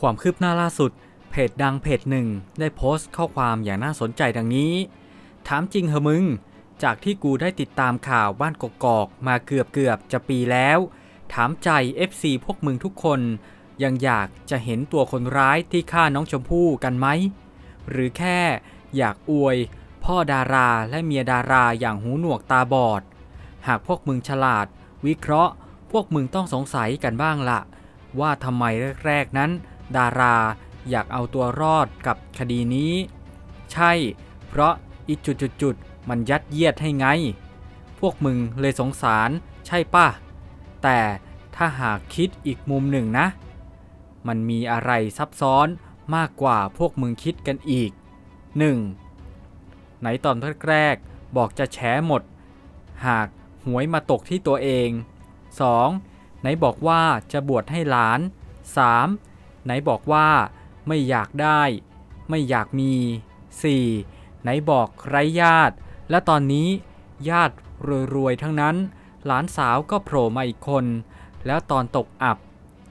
ความคืบหน้าล่าสุด เพจดังเพจหนึ่งได้โพสต์ข้อความอย่างน่าสนใจดังนี้ ถามจริงเหอะมึง จากที่กูได้ติดตามข่าวบ้านกกอกมาเกือบเกือบจะปีแล้ว ถามใจ FC พวกมึงทุกคน ยังอยากจะเห็นตัวคนร้ายที่ฆ่าน้องชมพู่กันไหม หรือแค่อยากอวย พ่อดาราและเมียดาราอย่างหูหนวกตาบอด หากพวกมึงฉลาด วิเคราะห์ พวกมึงต้องสงสัยกันบ้างละว่าทำไมแรกๆนั้น ดาราอยากเอาตัวรอดกับคดีนี้ ใช่ เพราะอีจุดๆมันยัดเยียดให้ไง พวกมึงเลยสงสารใช่ป่ะ แต่ถ้าหากคิดอีกมุมหนึ่งนะ มันมีอะไรซับซ้อนมากกว่าพวกมึงคิดกันอีก 1. ไหนตอนแรกๆบอกจะแฉหมด หากหวยมาตกที่ตัวเอง 2. ไหนบอกว่าจะบวชให้หลาน 3. ไหนบอกว่าไม่อยากได้ ไม่อยากมี 4. ไหนบอกไร้ญาติ และตอนนี้ญาติรวยๆทั้งนั้น หลานสาวก็โผล่มาอีกคน แล้วตอนตกอับ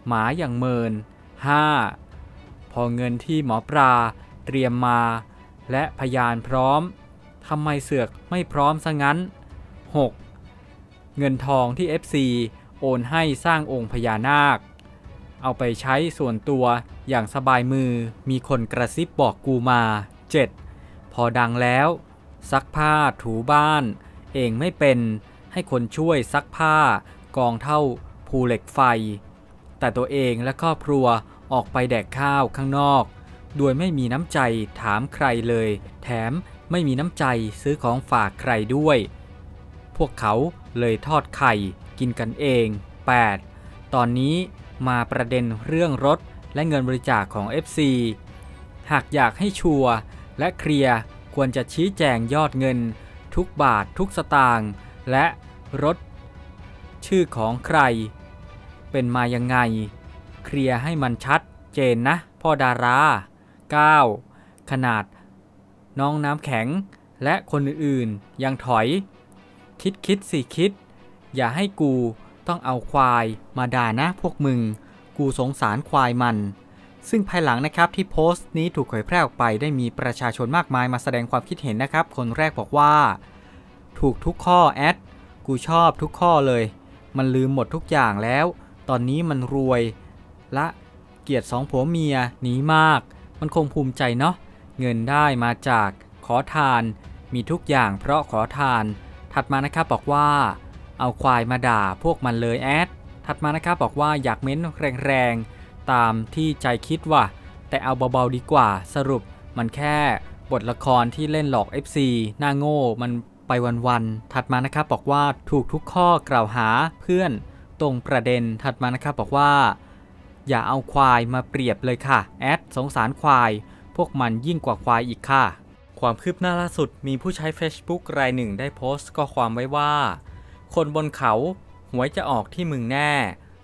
หมาอย่างเมิน 5. พอเงินที่หมอปลาเตรียมมา และพยานพร้อมทำไมเสือกไม่พร้อมซะงั้น 6. เงินทองที่ FC โอนให้สร้างองค์พญานาค เอาไปใช้ส่วนตัวอย่างสบายมือ มีคนกระซิบบอกกูมา 7. พอดังแล้ว ซักผ้าถูบ้าน เองไม่เป็น ให้คนช่วยซักผ้ากองเท่าภูเหล็กไฟ แต่ตัวเองและครอบครัวออกไปแดกข้าวข้างนอก โดยไม่มีน้ำใจถามใครเลย แถมไม่มีน้ำใจซื้อของฝากใครด้วย พวกเขาเลยทอดไข่กินกันเอง 8. ตอนนี้ มาประเด็นเรื่องรถและเงินบริจาคของ FC หากอยากให้ชัวร์และเคลียร์ควรจะชี้แจงยอดเงิน ทุกบาททุกสตางค์และรถ ชื่อของใคร เป็นมายังไง เคลียร์ให้มันชัดเจนนะ พ่อดารา 9. ขนาด น้องน้ำแข็งและคนอื่นๆ ยังถอย คิดคิดสิคิด อย่าให้กู ต้องเอาควายมาด่านะพวกมึง กูสงสารควายมัน ซึ่งภายหลังนะครับที่โพสต์นี้ถูกเผยแพร่ออกไปได้มีประชาชนมากมายมาแสดงความคิดเห็นนะครับ คนแรกบอกว่า ถูกทุกข้อแอด กูชอบทุกข้อเลย มันลืมหมดทุกอย่างแล้ว ตอนนี้มันรวย ละเกียรติสองผัวเมียหนีมาก มันคงภูมิใจเนาะ เงินได้มาจากขอทาน มีทุกอย่างเพราะขอทาน ถัดมานะครับบอกว่า เอาควายมาด่าพวกมันเลยแอด ถัดมานะครับบอกว่าอยากเม้นแรงๆ ตามที่ใจคิดว่ะ แต่เอาเบาๆดีกว่า สรุปมันแค่บทละครที่เล่นหลอก FC หน้าโง่ มันไปวันๆ ถัดมานะครับบอกว่าถูกทุกข้อกล่าวหาเพื่อนตรงประเด็น ถัดมานะครับบอกว่า อย่าเอาควายมาเปรียบเลยค่ะ แอดสงสารควาย พวกมันยิ่งกว่าควายอีกค่ะ ความคืบหน้าล่าสุดมีผู้ใช้ Facebook รายหนึ่งได้โพสต์ข้อความไว้ว่า คนบนเขาหวยจะออกที่มึงแน่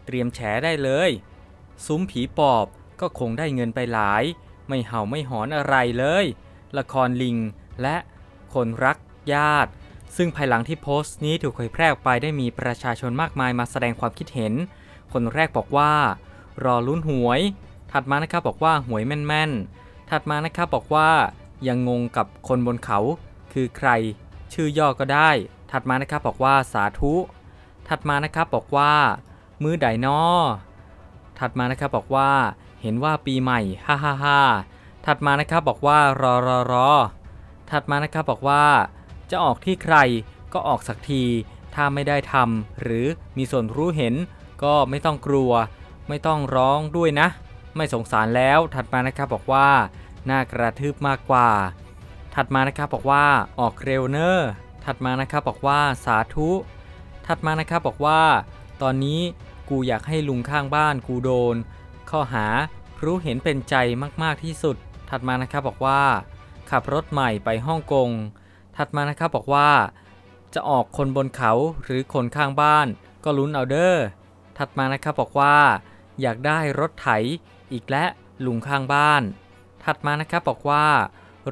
เตรียมแฉได้เลย ซุ้มผีปอบก็คงได้เงินไปหลาย ไม่เห่าไม่หอนอะไรเลย ละครลิงและคนรักญาติ ซึ่งภายหลังที่โพสต์นี้ถูกเผยแพร่ออกไปได้มีประชาชนมากมายมาแสดงความคิดเห็น คนแรกบอกว่า รอลุ้นหวย ถัดมานะครับบอกว่าหวยแม่นๆ ถัดมานะครับบอกว่ายังงงกับคนบนเขา คือใคร ชื่อย่อก็ได้ ถัดมานะครับบอกว่าสาธุ ถัดมานะครับบอกว่ามือไดนอถัดมานะครับบอกว่าเห็นว่าปีใหม่ฮ่าฮ่าฮ่าถัดมานะครับบอกว่ารอรอรอถัดมานะครับบอกว่า จะออกที่ใครก็ออกสักที ถ้าไม่ได้ทำหรือมีส่วนรู้เห็น ก็ไม่ต้องกลัว ไม่ต้องร้องด้วยนะ ไม่สงสารแล้วถัดมานะครับบอกว่าน่ากระทืบมากกว่า ถัดมานะครับบอกว่าออกเร็วเนอร์ ถัดมานะครับบอกว่าสาธุ ถัดมานะครับบอกว่า ตอนนี้กูอยากให้ลุงข้างบ้านกูโดน ข้อหารู้เห็นเป็นใจมากๆที่สุด ถัดมานะครับบอกว่า ขับรถใหม่ไปฮ่องกง ถัดมานะครับบอกว่า จะออกคนบนเขาหรือคนข้างบ้าน ก็ลุ้นเอาเด้อ ถัดมานะครับบอกว่า อยากได้รถไถอีกและลุงข้างบ้าน ถัดมานะครับบอกว่า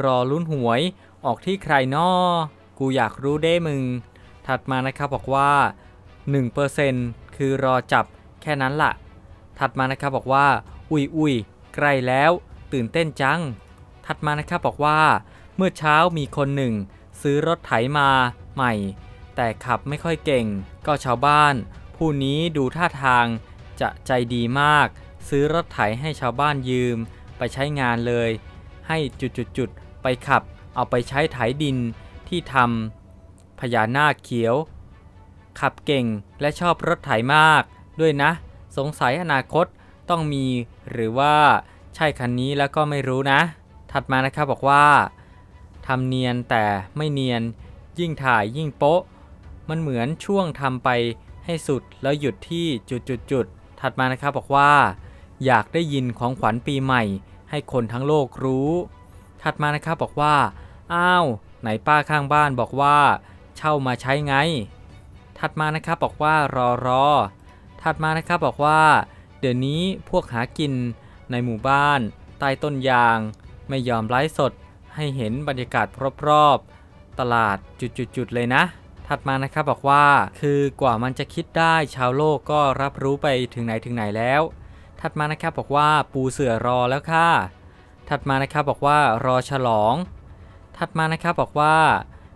รอลุ้นหวยออกที่ใครนอ กูอยากรู้เด้มึง ถัดมานะครับบอกว่า 1%คือรอจับแค่นั้นละ่ะ ถัดมานะครับบอกว่า อุ้ยอุ้ยใกล้แล้ว ตื่นเต้นจัง ถัดมานะครับบอกว่า เมื่อเช้ามีคนหนึ่ง ซื้อรถไถมาใหม่ แต่ขับไม่ค่อยเก่ง ก็ชาวบ้าน ผู้นี้ดูท่าทางจะใจดีมาก ซื้อรถไถให้ชาวบ้านยืมไปใช้งานเลย ให้จุดๆๆไปขับเอาไปใช้ไถดิน ที่ทำพญานาคเขียว ขับเก่งและชอบรถไถมากด้วยนะ สงสัยอนาคตต้องมีหรือว่าใช่คันนี้แล้วก็ไม่รู้นะ ถัดมานะครับบอกว่าทำเนียนแต่ไม่เนียนยิ่งถ่ายยิ่งโป๊ะ มันเหมือนช่วงทำไปให้สุดแล้วหยุดที่จุดๆๆถัดมานะครับบอกว่า อยากได้ยินของขวัญปีใหม่ ให้คนทั้งโลกรู้ ถัดมานะครับบอกว่า อ้าว ไหนป้าข้างบ้านบอกว่า เช่ามาใช้ไง ถัดมานะครับบอกว่ารอรอ ถัดมานะครับบอกว่า เดี๋ยวนี้พวกหากินในหมู่บ้านใต้ต้นยาง ไม่ยอมไลฟ์สด ให้เห็นบรรยากาศรอบๆตลาดจุดๆๆเลยนะ ถัดมานะครับบอกว่า คือกว่ามันจะคิดได้ชาวโลกก็รับรู้ไปถึงไหนถึงไหนแล้ว ถัดมานะครับบอกว่าปูเสือรอแล้วค่ะ ถัดมานะครับบอกว่ารอฉลอง ถัดมานะครับบอกว่า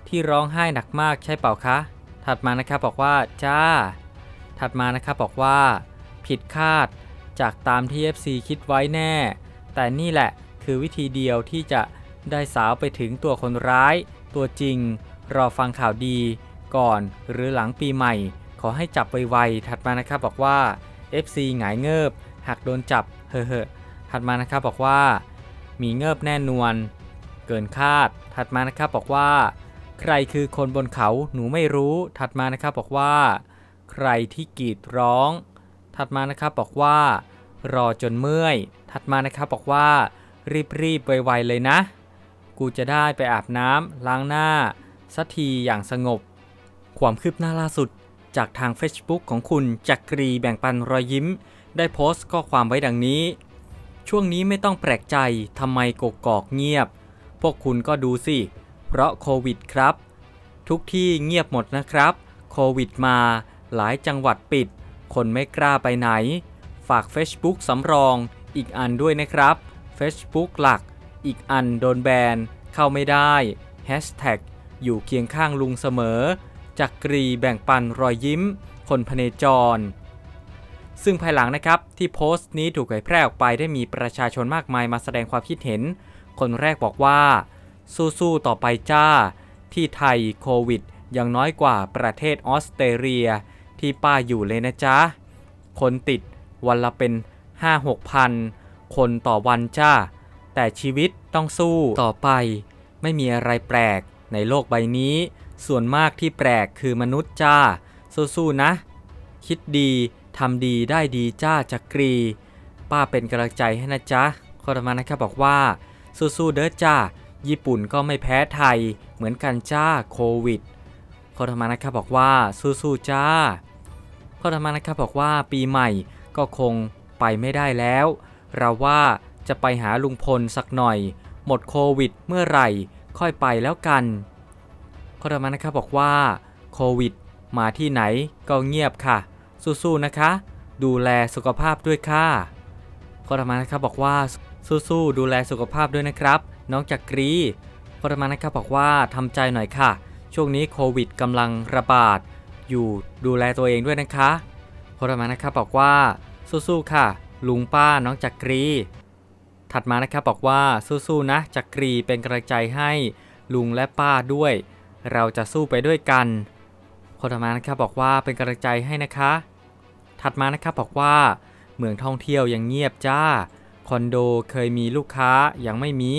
ที่ร้องไห้หนักมากใช่เปล่าคะ ถัดมานะครับบอกว่าจ้า ถัดมานะครับบอกว่า ผิดคาดจากตามที่ FC คิดไว้แน่ แต่นี่แหละคือวิธีเดียวที่จะได้สาวไปถึงตัวคนร้าย ตัวจริง รอฟังข่าวดี ก่อนหรือหลังปีใหม่ ขอให้จับไวๆถัดมานะครับบอกว่า FC หงายเงิบหากโดนจับเฮ้อๆถัดมานะครับบอกว่า มีเงิบแน่นวน เกินคาด ถัดมานะครับบอกว่า ใครคือคนบนเขาหนูไม่รู้ ถัดมานะครับบอกว่า ใครที่กรีดร้อง ถัดมานะครับบอกว่า รอจนเมื่อย ถัดมานะครับบอกว่า รีบๆไวๆเลยนะ กูจะได้ไปอาบน้ำล้างหน้าสักทีอย่างสงบ ความคืบหน้าล่าสุดจากทาง Facebook ของคุณจักรีแบ่งปันรอยยิ้ม ได้โพสต์ข้อความไว้ดังนี้ ช่วงนี้ไม่ต้องแปลกใจทำไมกกอกเงียบ พวกคุณก็ดูสิ เพราะโควิดครับ ทุกที่เงียบหมดนะครับ โควิดมาหลายจังหวัดปิด คนไม่กล้าไปไหน ฝาก Facebook สำรองอีกอันด้วยนะครับ Facebook หลัก อีกอันโดนแบน เข้าไม่ได้ Hashtag อยู่เคียงข้างลุงเสมอ จักรีแบ่งปันรอยยิ้ม คนพเนจร ซึ่งภายหลังนะครับที่โพสต์นี้ถูกเผยแพร่ออกไปได้มีประชาชนมากมายมาแสดงความคิดเห็น คนแรกบอกว่า สู้ๆต่อไปจ้า ที่ไทยโควิดยังน้อยกว่าประเทศออสเตรเลีย ที่ป้าอยู่เลยนะจ๊ะ คนติดวันละเป็น 5-6 พัน คนต่อวันจ้า แต่ชีวิตต้องสู้ต่อไป ไม่มีอะไรแปลกในโลกใบนี้ ส่วนมากที่แปลกคือมนุษย์จ้า สู้ๆนะ คิดดีทำดีได้ดีจ้าจักรี ป้าเป็นกำลังใจให้นะจ๊ะข้อต่อมานะครับบอกว่า สู้ๆเด้อจ้า ญี่ปุ่นก็ไม่แพ้ไทย เหมือนกันจ้าโควิดข้อต่อมานะครับบอกว่าสู้ๆจ้าข้อต่อมานะครับบอกว่าปีใหม่ก็คงไปไม่ได้แล้ว เราว่าจะไปหาลุงพลสักหน่อย หมดโควิดเมื่อไหร่ค่อยไปแล้วกันข้อต่อมานะครับบอกว่าโควิดมาที่ไหนก็เงียบค่ะ สู้ๆนะคะ ดูแลสุขภาพด้วยค่ะข้อต่อมานะครับบอกว่า สู้ๆดูแลสุขภาพด้วยนะครับ น้องจักรีข้อต่อมานะครับบอกว่าทำใจหน่อยค่ะ ช่วงนี้โควิดกำลังระบาด อยู่ดูแลตัวเองด้วยนะคะข้อต่อมานะครับบอกว่าสู้ๆค่ะ ลุงป้าน้องจักรี ถัดมานะครับบอกว่าสู้ๆนะจักรีเป็นกำลังใจให้ลุงและป้าด้วย เราจะสู้ไปด้วยกันคนถัดมานะครับบอกว่าเป็นกำลังใจให้นะคะ ถัดมานะครับบอกว่า เมืองท่องเที่ยวยังเงียบจ้า อนโดเคยมีลูกค้ายังไม่มี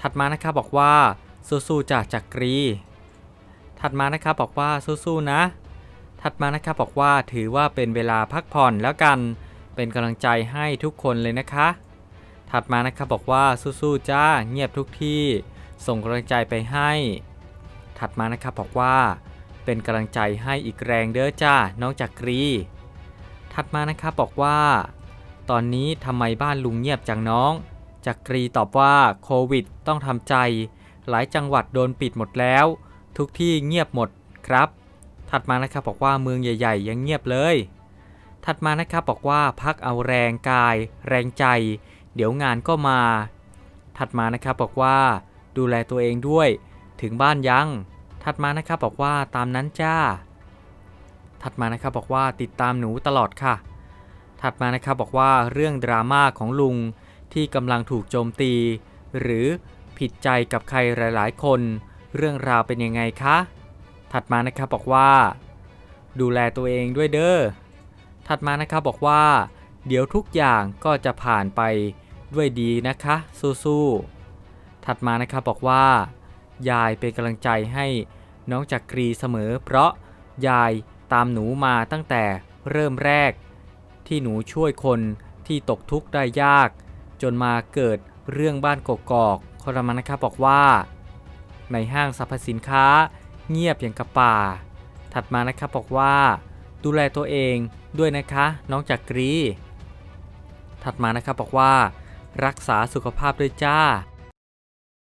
ถัดมานะครับบอกว่าสู้ๆจากจักรี ถัดมานะครับบอกว่าสู้ๆนะ ถัดมานะครับบอกว่าถือว่าเป็นเวลาพักผ่อนแล้วกัน เป็นกำลังใจให้ทุกคนเลยนะคะ ถัดมานะครับบอกว่าสู้ๆจ้าเงียบทุกที่ ส่งกำลังใจไปให้ ถัดมานะครับบอกว่า เป็นกำลังใจให้อีกแรงเด้อจ้าน้องจักรี ถัดมานะครับบอกว่า ตอนนี้ทำไมบ้านลุงเงียบจังน้อง จักรีตอบว่าโควิดต้องทำใจ หลายจังหวัดโดนปิดหมดแล้ว ทุกที่เงียบหมดครับ ถัดมานะครับบอกว่าเมืองใหญ่ ๆ ยังเงียบเลย ถัดมานะครับบอกว่าพักเอาแรงกาย แรงใจ เดี๋ยวงานก็มา ถัดมานะครับบอกว่า ดูแลตัวเองด้วย ถึงบ้านยัง ถัดมานะครับบอกว่าตามนั้นจ้า ถัดมานะครับบอกว่าติดตามหนูตลอดค่ะ ถัดมานะครับบอกว่าเรื่องดราม่าของลุงที่กำลังถูกโจมตี หรือผิดใจกับใครหลาย ๆ คน เรื่องราวเป็นยังไงคะ ถัดมานะครับบอกว่า ดูแลตัวเองด้วยเด้อถัดมานะครับบอกว่า เดี๋ยวทุกอย่างก็จะผ่านไปด้วยดีนะคะ สู้ๆถัดมานะครับบอกว่า ยายเป็นกำลังใจให้น้องจักรีเสมอ เพราะยายตามหนูมาตั้งแต่เริ่มแรก ที่หนูช่วยคนที่ตกทุกข์ได้ยาก จนมาเกิดเรื่องบ้านกกอกคอรมานะครับบอกว่า ในห้างสรรพสินค้าเงียบอย่างกระป่า ถัดมานะครับบอกว่า ดูแลตัวเองด้วยนะคะน้องจักรี ถัดมานะครับบอกว่า รักษาสุขภาพด้วยจ้า